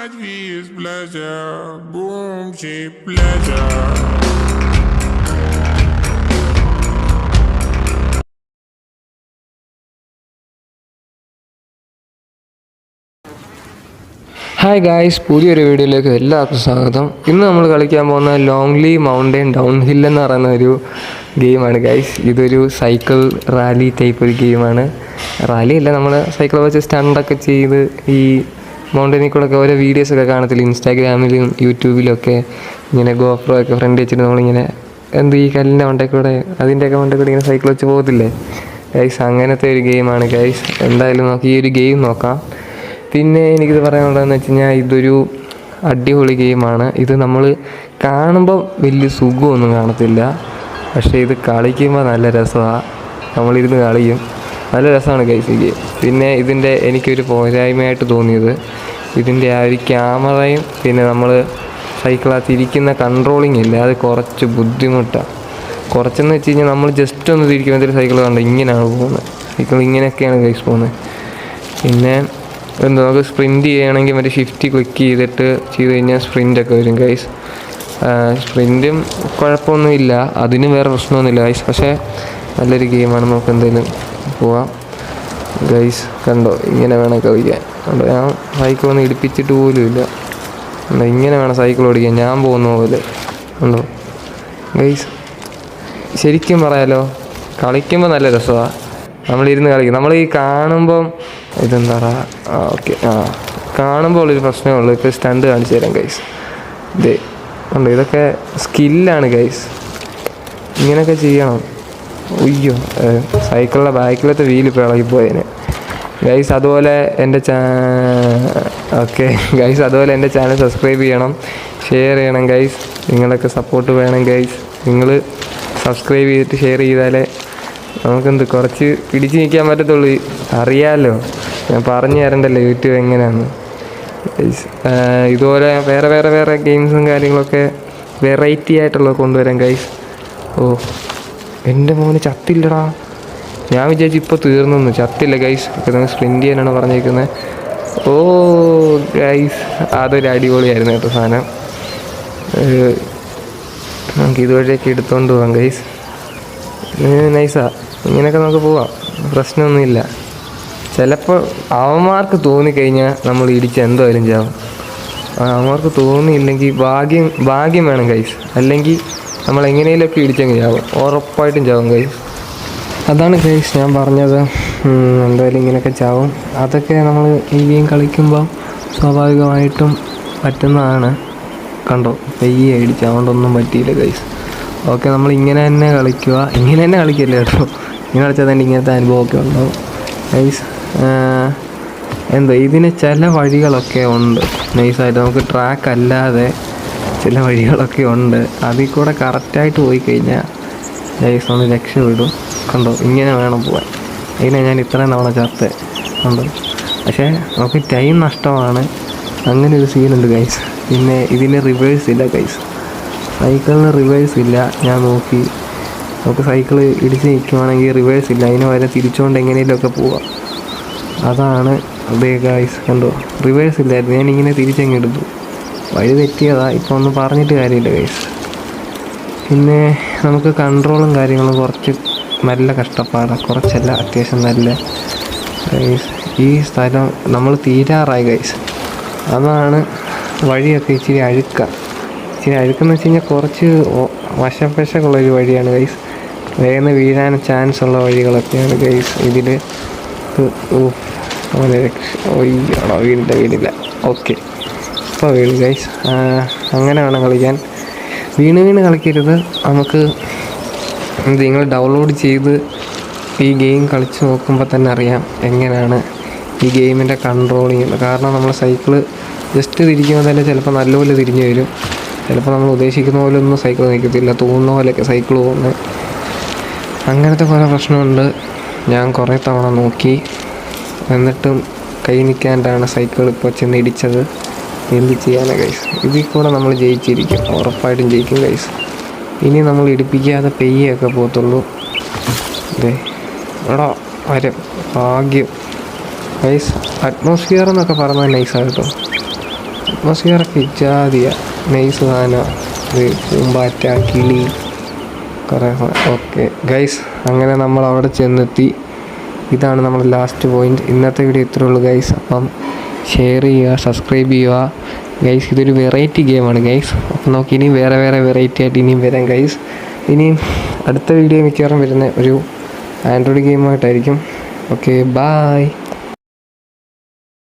much we his pleasure. Boom, cheap pleasure. Hi guys പുതിയൊരു വീഡിയോയിലേക്ക് എല്ലാവർക്കും സ്വാഗതം ഇന്ന് നമ്മൾ കളിക്കാൻ പോകുന്ന ലോങ്ലി മൗണ്ടൈൻ ഡൗൺ ഹിൽ എന്ന് പറയുന്ന ഒരു ഗെയിമാണ് ഗായ്സ് ഇതൊരു സൈക്കിൾ റാലി ടൈപ്പ് ഒരു ഗെയിമാണ് റാലി അല്ല നമ്മൾ സൈക്കിൾ വെച്ച് സ്റ്റണ്ടൊക്കെ ചെയ്ത് ഈ മൗണ്ടനിൽ കൂടെ ഒക്കെ ഓരോ വീഡിയോസൊക്കെ കാണത്തില്ല? ഇൻസ്റ്റാഗ്രാമിലും യൂട്യൂബിലും ഒക്കെ ഇങ്ങനെ ഗോപ്രോ ഒക്കെ ഫ്രണ്ട് വെച്ചിട്ട് നമ്മളിങ്ങനെ എന്ത് ഈ കല്ലിന്റെ മണ്ടയിൽ കൂടെ അതിന്റെയൊക്കെ മണ്ടയിൽ കൂടെ ഇങ്ങനെ സൈക്കിൾ വെച്ച് പോകത്തില്ലേ? ഗൈസ് അങ്ങനത്തെ ഒരു ഗെയിമാണ് ഗൈസ് എന്തായാലും നമുക്ക് ഈ ഒരു ഗെയിം നോക്കാം. പിന്നെ എനിക്കിത് പറയാനുള്ളതെന്ന് വെച്ച് കഴിഞ്ഞാൽ ഇതൊരു അടിപൊളി ഗെയിമാണ് ഇത് നമ്മൾ കാണുമ്പോൾ വലിയ സുഖമൊന്നും കാണത്തില്ല. പക്ഷേ ഇത് കളിക്കുമ്പോൾ നല്ല രസമാണ് നമ്മളിരുന്ന് കളിക്കും. നല്ല രസമാണ് ഗൈസ് ഈ ഗെയിം പിന്നെ ഇതിന്റെ എനിക്കൊരു പോരായ്മയായിട്ട് തോന്നിയത് ഇതിന്റെ ആ ഒരു ക്യാമറയും പിന്നെ നമ്മൾ സൈക്കിളകത്ത് ഇരിക്കുന്ന കൺട്രോളിങ് ഇല്ല അത് കുറച്ച് ബുദ്ധിമുട്ടാണ് കുറച്ചെന്ന് വെച്ച് കഴിഞ്ഞാൽ നമ്മൾ ജസ്റ്റ് ഒന്ന് തിരിക്കുമ്പോൾ സൈക്കിൾ കണ്ടു ഇങ്ങനെയാണ് പോകുന്നത്. സൈക്കിൾ ഇങ്ങനെയൊക്കെയാണ് ഗൈസ് പോകുന്നത്. പിന്നെ എന്താ നമുക്ക് സ്പ്രിന്റ് ചെയ്യണമെങ്കിൽ മറ്റേ ഷിഫ്റ്റ് ക്ലിക്ക് ചെയ്തിട്ട് ചെയ്ത് കഴിഞ്ഞാൽ സ്പ്രിന്റൊക്കെ വരും ഗൈസ്. സ്പ്രിന്റും കുഴപ്പമൊന്നുമില്ല അതിന് വേറെ പ്രശ്നമൊന്നുമില്ല ഗൈസ്. പക്ഷേ നല്ലൊരു ഗെയിമാണ് നമുക്ക് എന്തെങ്കിലും പോവാം. ഗൈസ് കണ്ടോ ഇങ്ങനെ വേണം കളിക്കാൻ. കണ്ടോ ഞാൻ സൈക്കിൾ ഒന്നും ഇടിപ്പിച്ചിട്ട് പോലും ഇല്ല. കണ്ടോ ഇങ്ങനെ വേണം സൈക്കിൾ ഓടിക്കാൻ. ഞാൻ പോകുന്ന പോലെ. കണ്ടോ? ഗൈസ് ശരിക്കും പറയാലോ കളിക്കുമ്പോൾ നല്ല രസമാണ് നമ്മളിരുന്ന് കളിക്കും. നമ്മൾ ഈ കാണുമ്പം ഇതെന്താ ആ ഓക്കെ ആ. കാണുമ്പോൾ ഉള്ളൊരു പ്രശ്നമേ ഉള്ളൂ. ഇപ്പോൾ സ്റ്റണ്ട് കാണിച്ചു തരാം ഗൈസ് ഇതേ ഉണ്ട് ഇതൊക്കെ സ്കില്ലാണ് ഗൈസ് ഇങ്ങനെയൊക്കെ ചെയ്യണം. ഉയ്യോ സൈക്കിളിന്റെ ബാക്കിലത്തെ വീൽ ഇപ്പോൾ ഇളകിപ്പോയതിന് ഗൈസ് അതുപോലെ എന്റെ ഓക്കെ ഗൈസ് അതുപോലെ എന്റെ ചാനൽ സബ്സ്ക്രൈബ് ചെയ്യണം ഷെയർ ചെയ്യണം ഗൈസ് നിങ്ങളൊക്കെ സപ്പോർട്ട് വേണം ഗൈസ് നിങ്ങൾ സബ്സ്ക്രൈബ് ചെയ്തിട്ട് ഷെയർ ചെയ്താലേ നമുക്കെന്ത് കുറച്ച് പിടിച്ച് നിൽക്കാൻ പറ്റത്തുള്ളൂ. അറിയാമല്ലോ ഞാൻ പറഞ്ഞു തരണ്ടല്ലോ യൂട്യൂബ് എങ്ങനെയാണ് ഇതുപോലെ വേറെ വേറെ വേറെ ഗെയിംസും കാര്യങ്ങളൊക്കെ വെറൈറ്റി ആയിട്ടുള്ളത് കൊണ്ടുവരാം ഗൈസ് ഓ എന്റെ മോന് ചത്തില്ലടാ. ഞാൻ വിചാരിച്ചു ഇപ്പോൾ തീർന്നു ചത്തില്ല ഗൈസ് നിങ്ങൾ സ്പ്രിന്റ് ചെയ്യാനാണ് പറഞ്ഞേക്കുന്നത് ഓ ഗൈസ് അതൊരു അടിപൊളിയായിരുന്നു കേട്ടോ സാധനം. നമുക്ക് ഇതുവഴിയൊക്കെ എടുത്തോണ്ട് പോവാം ഗൈസ് നൈസാ ഇങ്ങനെയൊക്കെ നമുക്ക് പോവാം. പ്രശ്നമൊന്നുമില്ല. ചിലപ്പോൾ അവന്മാർക്ക് തോന്നിക്കഴിഞ്ഞാൽ നമ്മൾ ഇടിച്ച് എന്തായാലും ചാവും അവന്മാർക്ക് തോന്നിയില്ലെങ്കിൽ ഭാഗ്യം ഭാഗ്യം വേണം ഗൈസ് അല്ലെങ്കിൽ നമ്മൾ എങ്ങനെയൊക്കെ ഇടിച്ചെങ്കിൽ ചാവും. ഉറപ്പായിട്ടും ചാവും ഗൈസ് അതാണ് ഗൈസ് ഞാൻ പറഞ്ഞത്. എന്തായാലും ഇങ്ങനെയൊക്കെ ചാവും. അതൊക്കെ നമ്മൾ ഈ ഗെയിം കളിക്കുമ്പോൾ സ്വാഭാവികമായിട്ടും പറ്റുന്നതാണ്. കണ്ടോ? പെയ്യെ അടിച്ച് അതുകൊണ്ടൊന്നും പറ്റിയില്ല ഗൈസ് ഓക്കെ നമ്മൾ ഇങ്ങനെ തന്നെ കളിക്കുക. ഇങ്ങനെ തന്നെ കളിക്കില്ല കേട്ടോ. ഇങ്ങനെ കളിച്ചാൽ തന്നെ ഇങ്ങനത്തെ അനുഭവമൊക്കെ ഉണ്ടാവും. ഗൈസ് എന്താ ഇതിന് ചില വഴികളൊക്കെ ഉണ്ട്. നൈസായിട്ട് നമുക്ക് ട്രാക്ക് അല്ലാതെ ചില വഴികളൊക്കെ ഉണ്ട്. അതിൽ കൂടെ കറക്റ്റായിട്ട് പോയി കഴിഞ്ഞാൽ ലൈഫ് ഒന്ന് രക്ഷപ്പെടും കണ്ടോ? ഇങ്ങനെ വേണം പോകാൻ ഇതിനെ ഞാൻ ഇത്രയും തവണ ചേർത്ത് കണ്ടോ? പക്ഷേ നമുക്ക് ടൈം നഷ്ടമാണ്. അങ്ങനെ ഒരു സീനുണ്ട് ഗൈസ് പിന്നെ ഇതിന് റിവേഴ്സ് ഇല്ല ഗൈസ് സൈക്കിളിന് റിവേഴ്സ് ഇല്ല. ഞാൻ നോക്കി. നമുക്ക് സൈക്കിൾ ഇടിച്ച് നിൽക്കുവാണെങ്കിൽ റിവേഴ്സ് ഇല്ല. അതിന് വരെ തിരിച്ചുകൊണ്ട് എങ്ങനെയൊക്കെ പോവാം. അതാണ് അതേ ഗൈസ് കണ്ടോ? റിവേഴ്സ് ഇല്ലായിരുന്നു. ഞാൻ ഇങ്ങനെ തിരിച്ചങ്ങ് എടുത്തു. വഴി തെറ്റിയതാ. ഇപ്പോൾ ഒന്നും പറഞ്ഞിട്ട് കാര്യമില്ല ഗൈസ് പിന്നെ നമുക്ക് കൺട്രോളും കാര്യങ്ങളും കുറച്ച് നല്ല കഷ്ടപ്പാടാണ് കുറച്ചല്ല അത്യാവശ്യം നല്ല ഈ സ്ഥലം നമ്മൾ തീരാറായി ഗൈസ് അതാണ് വഴിയൊക്കെ ഇച്ചിരി അഴുക്ക. ഇച്ചിരി അഴുക്കെന്ന് വെച്ച് കഴിഞ്ഞാൽ കുറച്ച് വശപ്പശക്കുള്ളൊരു വഴിയാണ് ഗൈസ് വേഗം വീഴാൻ ചാൻസ് ഉള്ള വഴികളൊക്കെയാണ് ഗൈസ് ഇതിൽ അങ്ങനെ രക്ഷ വീടിന്റെ വീടില്ല ഓക്കെ ഇപ്പോൾ വീണ് ഗൈസ് അങ്ങനെ വേണം കളിക്കാൻ. വീണ് വീണ് കളിക്കരുത്. നമുക്ക് നിങ്ങൾ ഡൗൺലോഡ് ചെയ്ത് ഈ ഗെയിം കളിച്ച് നോക്കുമ്പോൾ തന്നെ അറിയാം എങ്ങനെയാണ് ഈ ഗെയിമിന്റെ കൺട്രോളിങ് കാരണം നമ്മൾ സൈക്കിൾ ജസ്റ്റ് തിരിക്കുമ്പോൾ തന്നെ ചിലപ്പോൾ നല്ലപോലെ തിരിഞ്ഞു വരും. ചിലപ്പോൾ നമ്മൾ ഉദ്ദേശിക്കുന്ന പോലെ ഒന്നും സൈക്കിൾ നിൽക്കത്തില്ല. തോന്നുന്ന പോലെയൊക്കെ സൈക്കിൾ പോകുന്നത് അങ്ങനത്തെ കുറേ പ്രശ്നമുണ്ട്. ഞാൻ കുറേ തവണ നോക്കി. എന്നിട്ടും കൈ നിൽക്കാണ്ടാണ് സൈക്കിൾ ഇപ്പോൾ ചെന്ന് ഇടിച്ചത്. എന്ത് ചെയ്യാനാണ് ഗൈസ് ഇതിൽ കൂടെ നമ്മൾ ജയിച്ചിരിക്കും. ഉറപ്പായിട്ടും ജയിക്കും ഗൈസ് ഇനി നമ്മൾ ഇടിപ്പിക്കാതെ പെയ്യൊക്കെ പോകത്തുള്ളൂ. അതെ എടാ വരും. ഭാഗ്യം. ഗൈസ് അറ്റ്മോസ്ഫിയർ എന്നൊക്കെ പറഞ്ഞാൽ നൈസാണ് കേട്ടോ. അറ്റ്മോസ്ഫിയറൊക്കെ ഇജാതിയ നൈസ് സാധനം. ഇത് പൂമ്പാറ്റ കിളി കുറേ ഓക്കെ ഗൈസ് അങ്ങനെ നമ്മൾ അവിടെ ചെന്നെത്തി. ഇതാണ് നമ്മുടെ ലാസ്റ്റ് പോയിന്റ് ഇന്നത്തെ വീഡിയോ ഇത്രേ ഉള്ളൂ ഗൈസ് അപ്പം ഷെയർ ചെയ്യുക സബ്സ്ക്രൈബ് ചെയ്യുക. ഗൈസ് ഇതൊരു വെറൈറ്റി ഗെയിമാണ് ഗൈസ് അപ്പോൾ നോക്കി ഇനി വേറെ വേറെ വെറൈറ്റി ആയിട്ട് ഇനിയും വരാം ഗൈസ് ഇനിയും അടുത്ത വീഡിയോ മിക്കവാറും വരുന്ന ഒരു ആൻഡ്രോയിഡ് ഗെയിമായിട്ടായിരിക്കും ഓക്കെ ബായ്